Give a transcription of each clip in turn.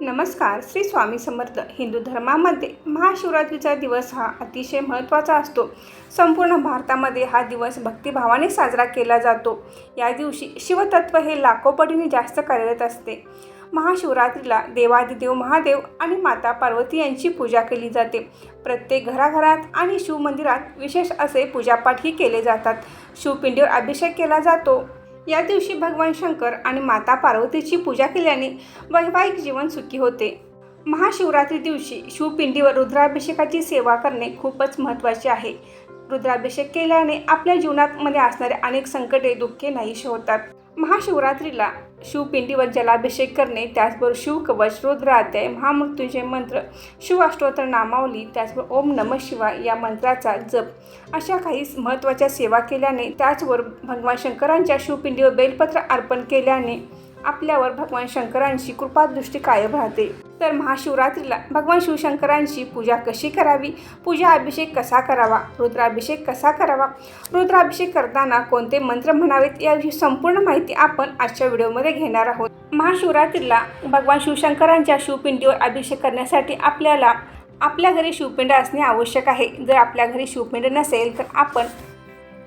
नमस्कार श्री स्वामी समर्थ हिंदू धर्मामध्ये महाशिवरात्रीचा दिवस हा अतिशय महत्त्वाचा असतो. संपूर्ण भारतामध्ये हा दिवस भक्तिभावाने साजरा केला जातो. या दिवशी शिवतत्व हे लाखोपटीने जास्त कार्यरत असते. महाशिवरात्रीला देवादिदेव महादेव आणि माता पार्वती यांची पूजा केली जाते. प्रत्येक घराघरात आणि शिवमंदिरात विशेष असे पूजापाठही केले जातात. शिवपिंडीवर अभिषेक केला जातो. या दिवशी भगवान शंकर आणि माता पार्वतीची पूजा केल्याने वैवाहिक जीवन सुखी होते. महाशिवरात्री दिवशी शिवपिंडीवर रुद्राभिषेकाची सेवा करणे खूपच महत्त्वाचे आहे. रुद्राभिषेक केल्याने आपल्या जीवनात मध्ये असणारे अनेक संकटे दुःखे नाहीशी होतात. महाशिवरात्रीला शिवपिंडीवर जलाभिषेक करणे त्याचबरोबर शिवकवच रुद्राध्याय महामृत्युंजय मंत्र शिवाष्टोत्तर नामावली त्याचबरोबर ओम नम शिवाय या मंत्राचा जप. अशा काही महत्त्वाच्या सेवा केल्याने त्याचबरोबर भगवान शंकरांच्या शिवपिंडीवर बेलपत्र अर्पण केल्याने आपल्यावर भगवान शंकरांची कृपादृष्टी कायम राहते. तर महाशिवरात्रीला भगवान शिवशंकरांची पूजा कशी करावी? पूजा अभिषेक कसा करावा? रुद्राभिषेक कसा करावा? रुद्राभिषेक करताना कोणते मंत्र म्हणावेत? याविषयी संपूर्ण माहिती आपण आजच्या व्हिडिओमध्ये घेणार आहोत. महाशिवरात्रीला भगवान शिवशंकरांच्या शिवपिंडीवर अभिषेक करण्यासाठी आपल्याला आपल्या घरी शिवपिंड असणे आवश्यक आहे. जर आपल्या घरी शिवपिंड नसेल तर आपण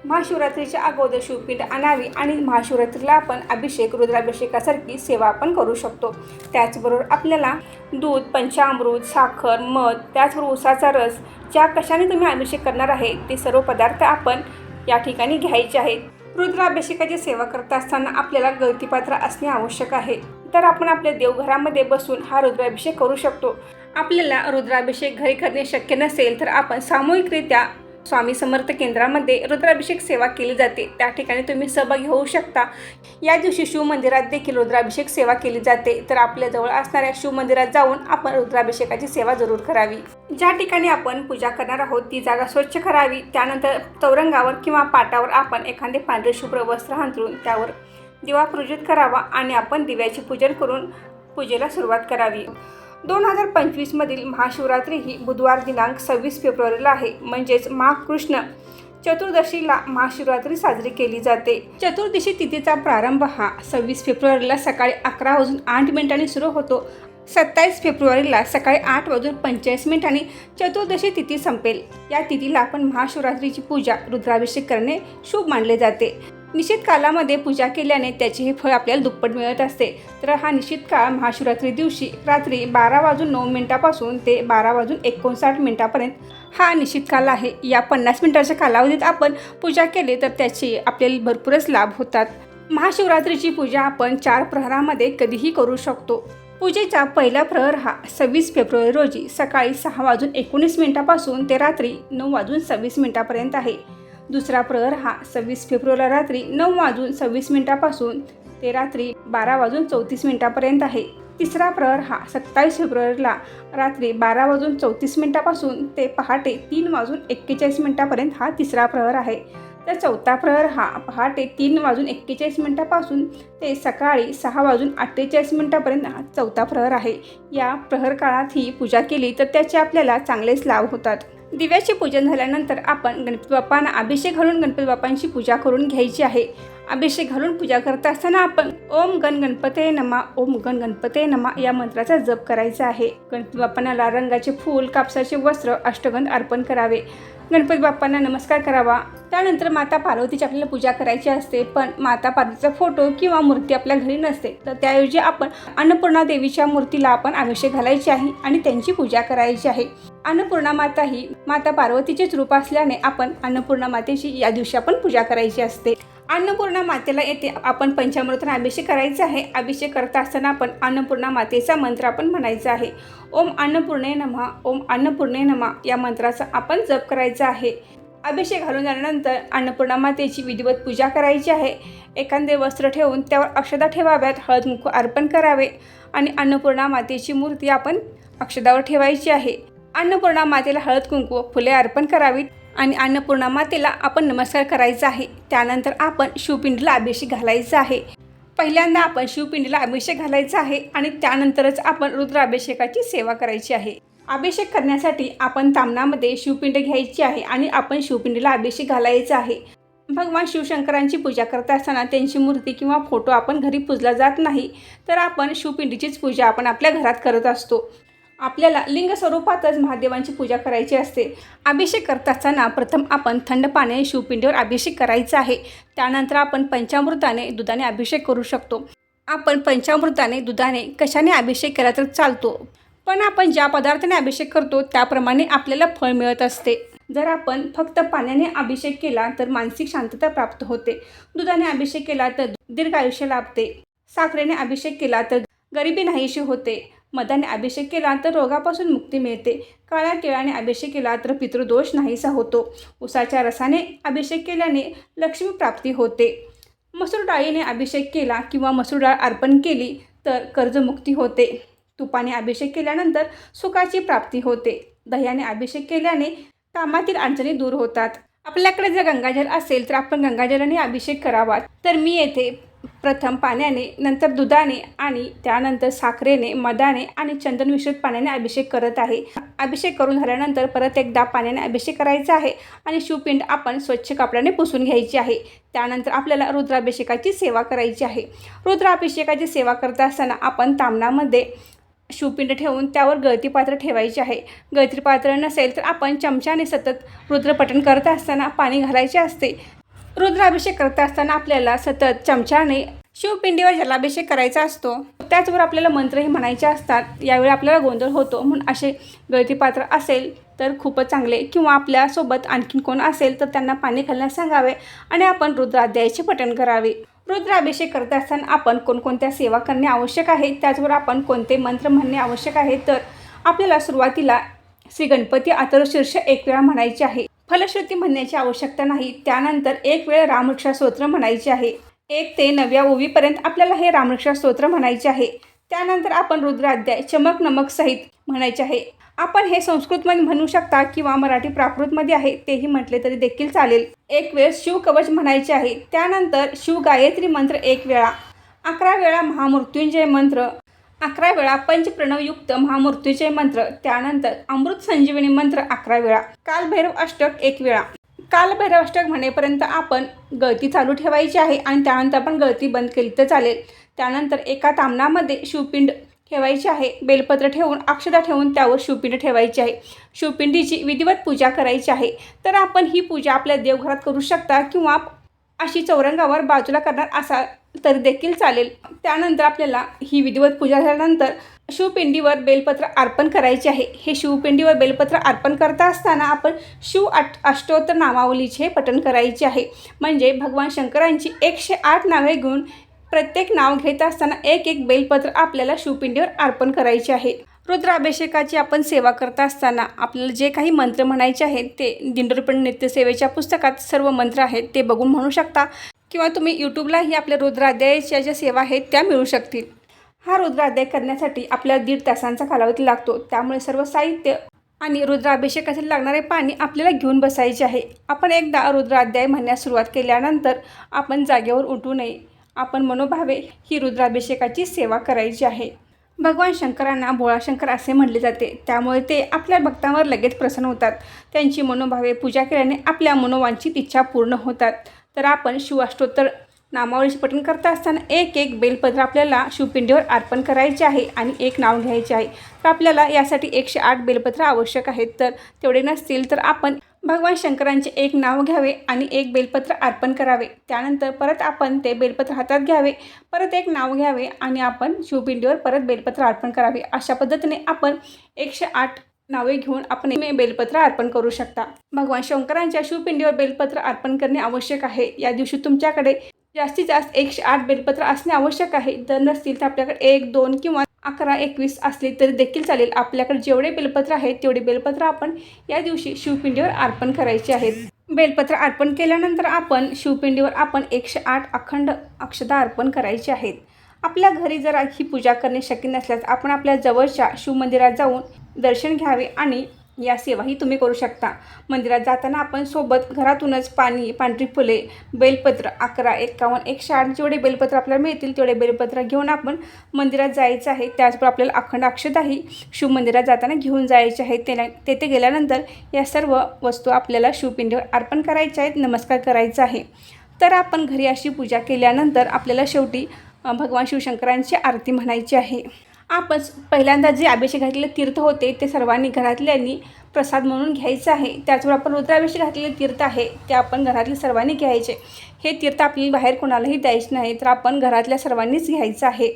महाशिवरात्रीच्या अगोदर शिवपीठ आणावी आणि महाशिवरात्रीला आपण अभिषेक रुद्राभिषेकासारखी सेवा आपण करू शकतो. त्याचबरोबर आपल्याला दूध पंचामृत साखर मध त्याचबरोबर उसाचा रस ज्या कशाने तुम्ही अभिषेक करणार आहे ते सर्व पदार्थ आपण या ठिकाणी घ्यायचे आहेत. रुद्राभिषेकाची सेवा करत असताना आपल्याला गळतीपात्र असणे आवश्यक आहे. तर आपण आपल्या देवघरामध्ये बसून हा रुद्राभिषेक करू शकतो. आपल्याला रुद्राभिषेक घरी करणे शक्य नसेल तर आपण सामूहिकरित्या स्वामी समर्थ केंद्रामध्ये रुद्राभिषेक सेवा केली जाते. त्या ठिकाणी तुम्ही सहभागी होऊ शकता. या दिवशी शिवमंदिरात देखील रुद्राभिषेक सेवा केली जाते. तर आपल्या जवळ असणाऱ्या शिवमंदिरात जाऊन आपण रुद्राभिषेकाची सेवा जरूर करावी. ज्या ठिकाणी आपण पूजा करणार आहोत ती जागा स्वच्छ करावी. त्यानंतर चौरंगावर किंवा पाटावर आपण एखादे पांढरे शुभ्र वस्त्र अंतरून त्यावर दिवा प्रज्वलित करावा आणि आपण दिव्याचे पूजन करून पूजेला सुरुवात करावी. दोन हजार पंचवीसमधील महाशिवरात्री ही बुधवार दिनांक सव्वीस फेब्रुवारीला आहे. म्हणजेच महाकृष्ण चतुर्दशीला महाशिवरात्री साजरी केली जाते. चतुर्दशी तिथीचा प्रारंभ हा सव्वीस फेब्रुवारीला सकाळी अकरा वाजून आठ मिनिटांनी सुरू होतो. सत्तावीस फेब्रुवारीला सकाळी आठ वाजून पंचेचाळीस मिनिटांनी चतुर्दशी तिथी संपेल. या तिथीला आपण महाशिवरात्रीची पूजा रुद्राभिषेक करणे शुभ मानले जाते. निश्चित कालामध्ये पूजा केल्याने त्याचे हे फळ आपल्याला दुप्पट मिळत असते. तर हा निश्चित काळ महाशिवरात्री दिवशी रात्री बारा वाजून नऊ मिनिटापासून ते बारा वाजून एकोणसाठ मिनिटापर्यंत हा निश्चित काल आहे. या पन्नास मिनिटाच्या कालावधीत आपण पूजा केली तर त्याचे आपल्याला भरपूरच लाभ होतात. महाशिवरात्रीची पूजा आपण चार प्रहरामध्ये कधीही करू शकतो. पूजेचा पहिला प्रहर हा सव्वीस फेब्रुवारी रोजी सकाळी सहा वाजून एकोणीस मिनिटापासून ते रात्री नऊ वाजून सव्वीस मिनिटापर्यंत आहे. दुसरा प्रहर हा सव्वीस फेब्रुवारीला रात्री नऊ वाजून सव्वीस मिनिटापासून ते रात्री बारा वाजून चौतीस मिनिटापर्यंत आहे. तिसरा प्रहर हा सत्तावीस फेब्रुवारीला रात्री बारा वाजून चौतीस मिनिटापासून ते पहाटे तीन वाजून एक्केचाळीस मिनिटापर्यंत हा तिसरा प्रहर आहे. तर चौथा प्रहर हा पहाटे तीन वाजून एक्केचाळीस मिनिटापासून ते सकाळी सहा वाजून अठ्ठेचाळीस मिनिटापर्यंत हा चौथा प्रहर आहे. या प्रहर काळात ही पूजा केली तर त्याचे आपल्याला चांगलेच लाभ होतात. दिव्याचे पूजन झाल्यानंतर आपण गणपती बाप्पांना अभिषेक घालून गणपती बाप्पांची पूजा करून घ्यायची आहे. अभिषेक घालून पूजा करत असताना आपण ओम गण गणपते नमा ओम गण गणपते नमा या मंत्राचा जप करायचा आहे. गणपती बाप्पांना लाल रंगाचे फूल कापसाचे वस्त्र अष्टगंध अर्पण करावे. गणपती बाप्पांना नमस्कार करावा. त्यानंतर माता पार्वतीची आपल्याला पूजा करायची असते पण माता पार्वतीचा फोटो किंवा मूर्ती आपल्या घरी नसते. तर त्याऐवजी आपण अन्नपूर्णा देवीच्या मूर्तीला आपण अभिषेक घालायची आहे आणि त्यांची पूजा करायची आहे. अन्नपूर्णा माता ही माता पार्वतीचेच रूप असल्याने आपण अन्नपूर्णा मातेची या दिवशी आपण पूजा करायची असते. अन्नपूर्णा मातेला येथे आपण पंचामृताने अभिषेक करायचा आहे. अभिषेक करत असताना आपण अन्नपूर्णा मातेचा मंत्र आपण म्हणायचा आहे. ओम अन्नपूर्णे नमा ओम अन्नपूर्णे नमा या मंत्राचा आपण जप करायचा आहे. अभिषेक घालून झाल्यानंतर अन्नपूर्णा मातेची विधिवत पूजा करायची आहे. एखादे वस्त्र ठेवून त्यावर अक्षदा ठेवाव्यात हळद मुख अर्पण करावे आणि अन्नपूर्णा मातेची मूर्ती आपण अक्षदावर ठेवायची आहे. अन्नपूर्णा मातेला हळद कुंकू फुले अर्पण करावीत आणि अन्नपूर्णा मातेला आपण नमस्कार करायचा आहे. त्यानंतर आपण शिवपिंडीला अभिषेक घालायचा आहे. पहिल्यांदा आपण शिवपिंडीला अभिषेक घालायचा आहे आणि त्यानंतरच आपण रुद्राभिषेकाची सेवा करायची आहे. अभिषेक करण्यासाठी आपण तामणामध्ये शिवपिंड घ्यायची आहे आणि आपण शिवपिंडीला अभिषेक घालायचा आहे. भगवान शिवशंकरांची पूजा करत असताना त्यांची मूर्ती किंवा फोटो आपण घरी पूजला जात नाही तर आपण शिवपिंडीचीच पूजा आपण आपल्या घरात करत असतो. आपल्याला लिंग स्वरूपातच महादेवांची पूजा करायची असते. अभिषेक करत असताना प्रथम आपण थंड पाण्याने शिवपिंडीवर अभिषेक करायचा आहे. त्यानंतर आपण पंचामृताने दुधाने अभिषेक करू शकतो. आपण पंचामृताने दुधाने कशाने अभिषेक केला तर चालतो? पण आपण ज्या पदार्थाने अभिषेक करतो त्याप्रमाणे आपल्याला फळ मिळत असते. जर आपण फक्त पाण्याने अभिषेक केला तर मानसिक शांतता प्राप्त होते. दुधाने अभिषेक केला तर दीर्घ आयुष्य लाभते. साखरेने अभिषेक केला तर गरिबी नाहीशी होते. मधाने अभिषेक केला तर रोगापासून मुक्ती मिळते. काळ्या केळाने अभिषेक केला तर पितृदोष नाहीसा होतो. उसाच्या रसाने अभिषेक केल्याने लक्ष्मी प्राप्ती होते. मसूर डाळीने अभिषेक केला किंवा मसूर डाळ अर्पण केली तर कर्जमुक्ती होते. तुपाने अभिषेक केल्यानंतर सुखाची प्राप्ती होते. दह्याने अभिषेक केल्याने कामातील अडचणी दूर होतात. आपल्याकडे जर गंगाजल असेल तर आपण गंगाजलाने अभिषेक करावा. तर मी येथे प्रथम पाण्याने नंतर दुधाने आणि त्यानंतर साखरेने मधाने आणि चंदन मिश्रित पाण्याने अभिषेक करत आहे. अभिषेक करून झाल्यानंतर परत एकदा पाण्याने अभिषेक करायचा आहे आणि शिवपिंड आपण स्वच्छ कपड्याने पुसून घ्यायची आहे. त्यानंतर आपल्याला रुद्राभिषेकाची सेवा करायची आहे. रुद्राभिषेकाची सेवा करत असताना आपण तामणामध्ये शिवपिंड ठेवून त्यावर गळती पात्र ठेवायचे आहे. गळती पात्र नसेल तर आपण चमच्याने सतत रुद्रपठण करत असताना पाणी घालायचे असते. रुद्राभिषेक करत असताना आपल्याला सतत चमच्याने शिवपिंडीवर जलाभिषेक करायचा असतो. त्याचबरोबर आपल्याला मंत्रही म्हणायचे असतात. यावेळी आपल्याला गोंधळ होतो. म्हणून असे गळती पात्र असेल तर खूपच चांगले. किंवा आपल्यासोबत आणखीन कोण असेल तर त्यांना पाणी घालण्यास सांगावे आणि आपण रुद्राध्यायाचे पठण करावे. रुद्राभिषेक करत असताना आपण कोणकोणत्या सेवा करणे आवश्यक आहे? त्याचबरोबर आपण कोणते मंत्र म्हणणे आवश्यक आहे? तर आपल्याला सुरुवातीला श्री गणपती अथर्वशीर्ष एक वेळा म्हणायचे आहे. फलश्रुती म्हणण्याची आवश्यकता नाही. त्यानंतर एक वेळ रामवृक्षा स्तोत्र म्हणायचे आहे. एक ते नव्या ओवीपर्यंत आपल्याला हे रामवृक्षा स्तोत्र म्हणायचे आहे. त्यानंतर आपण रुद्राध्याय चमक नमक सहित म्हणायचे आहे. आपण हे संस्कृतमध्ये म्हणू शकता किंवा मराठी प्राकृतमध्ये आहे तेही म्हटले तरी देखील चालेल. एक वेळ शिवकवच म्हणायचे आहे. त्यानंतर शिव गायत्री मंत्र एक वेळा अकरा वेळा महामृत्युंजय मंत्र अकरा वेळा पंचप्रणवयुक्त महामृत्यूचे मंत्र त्यानंतर अमृत संजीवनी मंत्र अकरा वेळा कालभैरव अष्टक एक वेळा. कालभैरव अष्टक म्हणेपर्यंत आपण गळती चालू ठेवायची आहे आणि त्यानंतर आपण गळती बंद केली तर चालेल. त्यानंतर एका तामणामध्ये शिवपिंड ठेवायची आहे. बेलपत्र ठेवून अक्षता ठेवून त्यावर शिवपिंड ठेवायची आहे. शिवपिंडीची विधिवत पूजा करायची आहे. तर आपण ही पूजा आपल्या देवघरात करू शकता किंवा अशी चौरंगावर बाजूला करणार असा तर देखील चालेल. त्यानंतर आपल्याला ही विधिवत पूजा झाल्यानंतर शिवपिंडीवर बेलपत्र अर्पण करायचे आहे. हे शिवपिंडीवर बेलपत्र अर्पण करता असताना आपण शिव आठ अष्टोत्तर नामावलीचे पठण करायचे आहे. म्हणजे भगवान शंकरांची एकशे आठ नावे घेऊन प्रत्येक नाव घेत असताना एक एक बेलपत्र आपल्याला शिवपिंडीवर अर्पण करायचे आहे. रुद्राभिषेकाची आपण सेवा करता असताना आपल्याला जे काही मंत्र म्हणायचे आहेत ते दिंडरपण नित्यसेवेच्या पुस्तकात सर्व मंत्र आहेत ते बघून म्हणू शकता. किंवा तुम्ही यूट्यूबलाही आपल्या रुद्राध्यायाच्या ज्या सेवा आहेत त्या मिळू शकतील. हा रुद्राध्याय करण्यासाठी आपल्याला दीड तासांचा कालावधी लागतो. त्यामुळे सर्व साहित्य आणि रुद्राभिषेकासाठी लागणारे पाणी आपल्याला घेऊन बसायचे आहे. आपण एकदा रुद्राध्याय म्हणण्यास सुरुवात केल्यानंतर आपण जागेवर उठू नये. आपण मनोभावे ही रुद्राभिषेकाची सेवा करायची आहे. भगवान शंकरांना भोळाशंकर असे म्हटले जाते. त्यामुळे ते आपल्या भक्तांवर लगेच प्रसन्न होतात. त्यांची मनोभावे पूजा केल्याने आपल्या मनोवांची इच्छा पूर्ण होतात. तर आपण शिवाष्टोत्तर नामावळीचे पठण करता असताना एक एक बेलपत्र आपल्याला शिवपिंडीवर अर्पण करायचे आहे आणि एक नाव घ्यायचे आहे. तर आपल्याला यासाठी एकशे आठ बेलपत्र आवश्यक आहेत. तर तेवढे नसतील तर आपण भगवान शंकरांचे एक नाव घ्यावे आणि एक बेलपत्र अर्पण करावे. त्यानंतर परत आपण ते बेलपत्र हातात घ्यावे परत एक नाव घ्यावे आणि आपण शिवपिंडीवर परत बेलपत्र अर्पण करावे. अशा पद्धतीने आपण एकशे आठ नावे घेऊन आपण बेलपत्र अर्पण करू शकता. भगवान शंकरांच्या शिवपिंडीवर बेलपत्र अर्पण करणे आवश्यक आहे. या दिवशी तुमच्याकडे जास्तीत जास्त एकशे आठ बेलपत्र असणे आवश्यक आहे. जर नसतील तर आपल्याकडे एक दोन किंवा अकरा एकवीस असले तरी देखील चालेल. आपल्याकडे जेवढे बेलपत्र आहेत तेवढे बेलपत्र आपण या दिवशी शिवपिंडीवर अर्पण करायचे आहेत. बेलपत्र अर्पण केल्यानंतर आपण शिवपिंडीवर आपण एकशे आठ अखंड अक्षता अर्पण करायचे आहेत. आपल्या घरी जर ही पूजा करणे शक्य नसल्यास आपण आपल्या जवळच्या शिवमंदिरात जाऊन दर्शन घ्यावे आणि या सेवाही तुम्ही करू शकता. मंदिरात जाताना आपण सोबत घरातूनच पाणी पांढरी फुले बेलपत्र अकरा एकावन्न एकशे आठ जेवढे बेलपत्र आपल्याला मिळतील तेवढे बेलपत्र घेऊन आपण मंदिरात जायचं आहे. त्याचबरोबर आपल्याला अखंड अक्षताही शिवमंदिरात जाताना घेऊन जायचे आहेत तेला तेथे गेल्यानंतर या सर्व वस्तू आपल्याला शिवपिंडीवर अर्पण करायच्या आहेत नमस्कार करायचा आहे. तर आपण घरी अशी पूजा केल्यानंतर आपल्याला शेवटी भगवान शिवशंकरांची आरती म्हणायची आहे. आपण पहिल्यांदा जे अभिषेक घातलेले तीर्थ होते ते सर्वांनी घरातल्यांनी प्रसाद म्हणून घ्यायचं आहे. त्याचबरोबर आपण रुद्राभिषेक घातलेले तीर्थ आहे ते आपण घरातले सर्वांनी घ्यायचे. हे तीर्थ आपली बाहेर कोणालाही द्यायचे नाही तर आपण घरातल्या सर्वांनीच घ्यायचं आहे.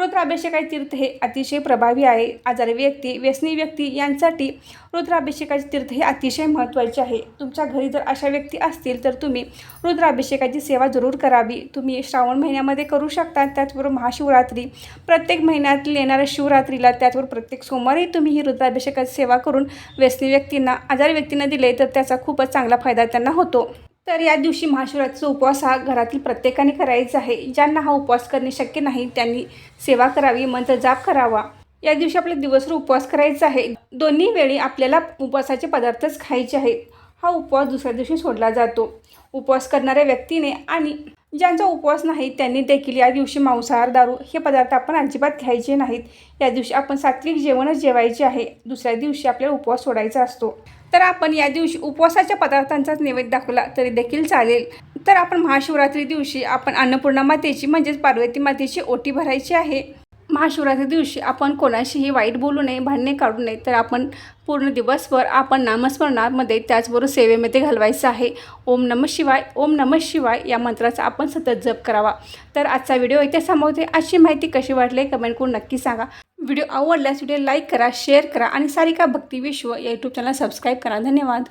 रुद्राभिषेकाचे तीर्थ हे अतिशय प्रभावी आहे. आजारी व्यक्ती व्यसनी व्यक्ती यांसाठी रुद्राभिषेकाचे तीर्थ हे अतिशय महत्त्वाचे आहे. तुमच्या घरी जर अशा व्यक्ती असतील तर तुम्ही रुद्राभिषेकाची सेवा जरूर करावी. तुम्ही श्रावण महिन्यामध्ये करू शकता. त्याचबरोबर महाशिवरात्री प्रत्येक महिन्यात येणाऱ्या शिवरात्रीला त्याचबरोबर प्रत्येक सोमवारी तुम्ही ही रुद्राभिषेकाची सेवा करून व्यसनी व्यक्तींना आजारी व्यक्तींना दिले तर त्याचा खूपच चांगला फायदा त्यांना होतो. तर या दिवशी महाशिवरात्रीचा उपवास हा घरातील प्रत्येकाने करायचा आहे. ज्यांना हा उपवास करणे शक्य नाही त्यांनी सेवा करावी मंत्र जाप करावा. या दिवशी आपला दिवसभर उपवास करायचा आहे. दोन्ही वेळी आपल्याला उपवासाचे पदार्थच खायचे आहेत. हा उपवास दुसऱ्या दिवशी सोडला जातो. उपवास करणाऱ्या व्यक्तीने आणि ज्यांचा उपवास नाही त्यांनी देखील या दिवशी मांसाहार दारू हे पदार्थ आपण अजिबात घ्यायचे नाहीत. या दिवशी आपण सात्विक जेवणच जेवायचे आहे. दुसऱ्या दिवशी आपल्याला उपवास सोडायचा असतो. तर आपण या दिवशी उपवासाच्या पदार्थांचाच नैवेद्य दाखवला तरी देखील चालेल. तर आपण महाशिवरात्री दिवशी आपण अन्नपूर्णा मातेची म्हणजेच पार्वती मातेची ओटी भरायची आहे. महाशिवरात्री दिवशी आपण कोणाशीही वाईट बोलू नये भांडणे काढू नये तर आपण पूर्ण दिवसभर आपण नामस्मरणामध्ये त्याचबरोबर सेवेमध्ये घालवायचं आहे. ओम नम शिवाय ओम नम शिवाय या मंत्राचा आपण सतत जप करावा. तर आजचा व्हिडिओ इथे संपवते अशी माहिती कशी वाटली कमेंट करून नक्की सांगा. व्हिडिओ आवडल्यास व्हिडिओ लाईक करा शेअर करा आणि सारिका भक्ती विश्व या यूट्यूब चॅनल सबस्क्राईब करा. धन्यवाद.